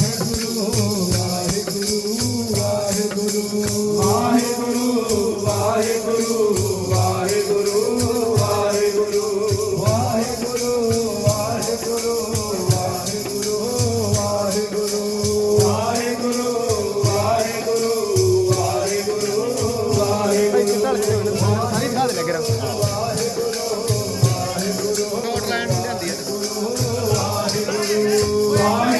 गुरु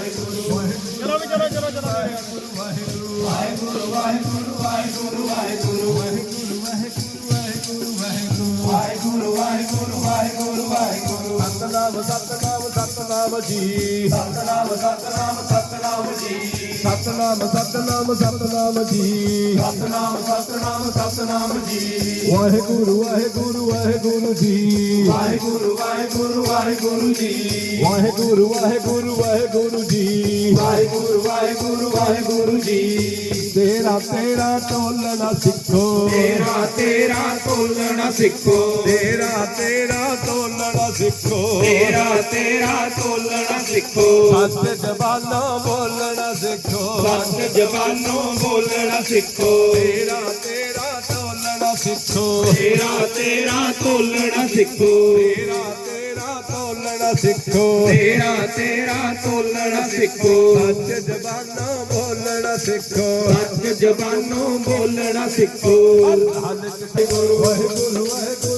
ਚਲੋ ਵੀ ਚਲੋ ਚਲੋ ਚਲੋ ਸਤਨਾਮ ਸਤਨਾਮ ਸਤਨਾਮ ਜੀ। ਸਤਨਾਮ ਸਤਨਾਮ ਸਤਨਾਮ ਜੀ। ਸਤਨਾਮ ਸਤਨਾਮ ਸਤਨਾਮ ਜੀ। ਸਤਨਾਮ ਸਤਨਾਮ ਸਤਨਾਮ ਜੀ। ਵਾਹਿਗੁਰੂ ਵਾਹਿਗੁਰੂ ਵਾਹਿਗੁਰੂ ਜੀ। ਵਾਹਿਗੁਰੂ ਵਾਹਿਗੁਰੂ ਵਾਹਿਗੁਰੂ ਜੀ। ਵਾਹਿਗੁਰੂ ਵਾਹਿਗੁਰੂ ਵਾਹਿਗੁਰੂ ਜੀ। ਵਾਹਿਗੁਰੂ ਵਾਹਿਗੁਰੂ ਵਾਹਿਗੁਰੂ ਜੀ। ਤੇਰਾ ਤੇਰਾ ਤੋਲਣਾ ਸਿੱਖੋ। ਤੇਰਾ ਤੇਰਾ ਤੋਲਣਾ ਸਿੱਖੋ। ਤੇਰਾ ਤੇਰਾ ਤੋਲਣਾ ਸਿੱਖੋ। ਤੇਰਾ ਤੇਰਾ ਤੋਲਣਾ ਸਿੱਖੋ। ਸੱਚ ਜ਼ਬਾਨਾਂ ਬੋਲਣਾ ਸਿੱਖੋ। ਸੱਚ ਜ਼ਬਾਨੋਂ ਬੋਲਣਾ ਸਿੱਖੋ। ਤੇਰਾ ਤੇਰਾ ਤੋਲਣਾ ਸਿੱਖੋ। ਤੇਰਾ ਤੇਰਾ ਤੋਲਣਾ ਸਿੱਖੋ। ਤੇਰਾ ਤੇਰਾ ਤੋਲਣਾ ਸਿੱਖੋ। ਤੇਰਾ ਤੇਰਾ ਤੋਲਣਾ ਸਿੱਖੋ। ਸੱਚ ਜ਼ਬਾਨਾਂ ਬੋਲਣਾ ਸਿੱਖੋ। ਸੱਚ ਜ਼ਬਾਨੋਂ ਬੋਲਣਾ ਸਿੱਖੋ। ਵਾਹਿਗੁਰੂ ਵਾਹਿਗੁਰੂ ਵਾਹਿਗੁਰੂ ਵਾਹਿਗੁਰੂ।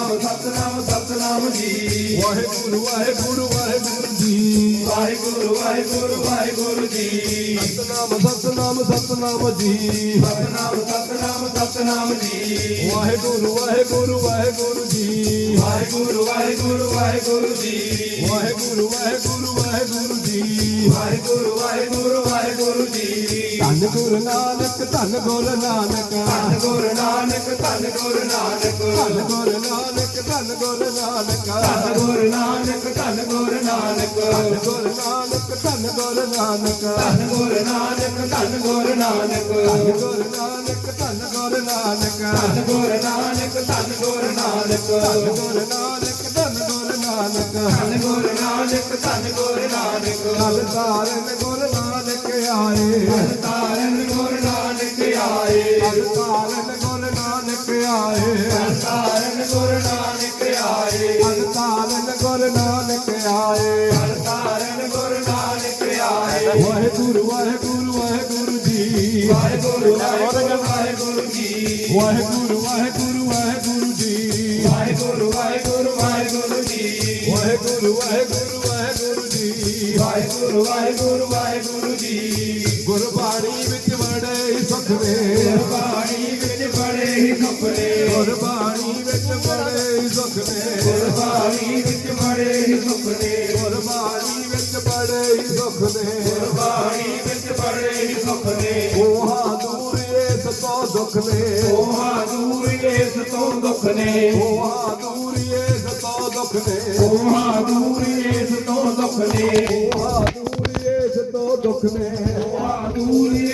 ਸਤਨਾਮ ਸਤਨਾਮ ਸਤਨਾਮ ਜੀ। ਵਾਹਿਗੁਰੂ ਵਾਹਿਗੁਰੂ ਵਾਹਿਗੁਰੂ ਜੀ। ਵਾਹਿਗੁਰੂ ਵਾਹਿਗੁਰੂ ਵਾਹਿਗੁਰੂ ਜੀ। ਸਤਨਾਮ ਸਤਨਾਮ ਸਤਨਾਮ ਜੀ। ਸਤਨਾਮ ਸਤਨਾਮ ਸਤਨਾਮ ਜੀ। ਵਾਹਿਗੁਰੂ ਵਾਹਿਗੁਰੂ ਵਾਹਿਗੁਰੂ ਜੀ। ਵਾਹਿਗੁਰੂ ਵਾਹਿਗੁਰੂ ਵਾਹਿਗੁਰੂ ਜੀ। ਵਾਹਿਗੁਰੂ ਵਾਹਿਗੁਰੂ ਵਾਹਿਗੁਰੂ ਜੀ। ਵਾਹਿਗੁਰੂ ਵਾਹਿਗੁਰੂ ਵਾਹਿਗੁਰੂ ਜੀ। ਧੰਨ ਗੁਰੂ ਨਾਨਕ ਧੰਨ ਗੁਰੂ ਨਾਨਕ ਧੰਨ ਗੁਰੂ ਨਾਨਕ ਧੰਨ ਗੁਰੂ ਨਾਨਕ ਧੰਨ ਗੁਰੂ ਨਾਨਕ ਧੰਨ ਗੁਰੂ ਨਾਨਕ ਧੰਨ ਗੁਰੂ ਨਾਨਕ ਧੰਨ ਗੁਰੂ ਨਾਨਕ ਧੰਨ ਗੁਰੂ ਨਾਨਕ ਧੰਨ ਗੁਰੂ ਨਾਨਕ ਧੰਨ ਗੁਰੂ ਨਾਨਕ ਧੰਨ ਗੁਰੂ ਨਾਨਕ ਧੰਨ ਗੁਰੂ ਨਾਨਕ ਧੰਨ ਗੁਰੂ ਨਾਨਕ ਧੰਨ ਗੁਰੂ ਨਾਨਕ ਧੰਨ ਗੁਰੂ ਨਾਨਕ ਧੰਨ ਗੁਰੂ ਨਾਨਕ ਧੰਨ ਗੁਰੂ ਨਾਨਕ ਧੰਨ ਗੁਰੂ ਨਾਨਕ ਧੰਨ ਗੁਰੂ ਨਾਨਕ ਧੰਨ ਤਾਰਨ ਗੁਰੂ ਨਾਨਕ ਆਏ ਤਾਰਨ ਗੁਰੂ ਨਾਨਕ ਆਏ ਧੰਨ ਤਾਰਨ ਗੁਰੂ ਨਾਨਕ ਆਏ ਤਾਰਨ ਗੁਰੂ ਨਾਨਕ ਆਏ ਧੰਨ ਤਾਰਨ ਗੁਰੂ ਨਾਨਕ ਆਏ ਤਾਰਨ ਗੁਰੂ ਨਾਨਕ ਆਏ ਵਾਹਿਗੁਰੂ ਵਾਹਿਗੁਰੂ ਵਾਹਿਗੁਰੂ ਜੀ। ਵਾਹਿਗੁਰੂ ਵਾਹਿਗੁਰੂ ਵਾਹਿਗੁਰੂ ਜੀ। ਵਾਹਿਗੁਰੂ ਵਾਹਿਗੁਰੂ ਵਾਹਿਗੁਰੂ ਜੀ। ਵਾਹਿਗੁਰੂ ਵਾਹਿਗੁਰੂ ਵਾਹਿਗੁਰੂ ਜੀ। ਵਾਹਿਗੁਰੂ ਵਾਹਿਗੁਰੂ ਵਾਹਿਗੁਰੂ ਜੀ। ਵਾਹਿਗੁਰੂ ਵਾਹਿਗੁਰੂ ਵਾਹਿਗੁਰੂ ਜੀ। ਗੁਰਬਾਣੀ ਵਿੱਚ ਬੜੇ ਸੁਖ ਨੇ ਬਾਣੀ ਵਿੱਚ ਬੜੇ ਹੀ ਸੁਪਨੇ ਗੁਰਬਾਣੀ ਵਿੱਚ ਗੁਰਬਾਣੀ ਵਿੱਚ ਬੜੇ ਹੀ ਸੁਖ ਨੇ ਗੁਰਬਾਣੀ ਵਿੱਚ ਬੜੇ ਹੀ ਸੁਖ ਗੁਰਬਾਣੀ ਵਿੱਚ ਬੜੇ ਹੀ ਸੁਖ ਕੋਹਾ ਦੂਰ ਇਸ ਤੋਂ ਦੁੱਖ ਨੇ ਕੋਹਾ ਦੂਰ ਇਸ ਤੋਂ ਦੁਖ ਨੇ ਕੋਹਾ ਦੂਰ ਇਸ ਤੋਂ ਦੁੱਖ ਨੇ ਕੋਹਾ ਦੂਰ ਇਸ ਤੋਂ ਦੁਖ ਨੇ ਕੋਹਾ ਦੂਰ ਇਸ ਤੋਂ ਦੁੱਖ ਨੇ ਕੋਹਾ ਦੂਰ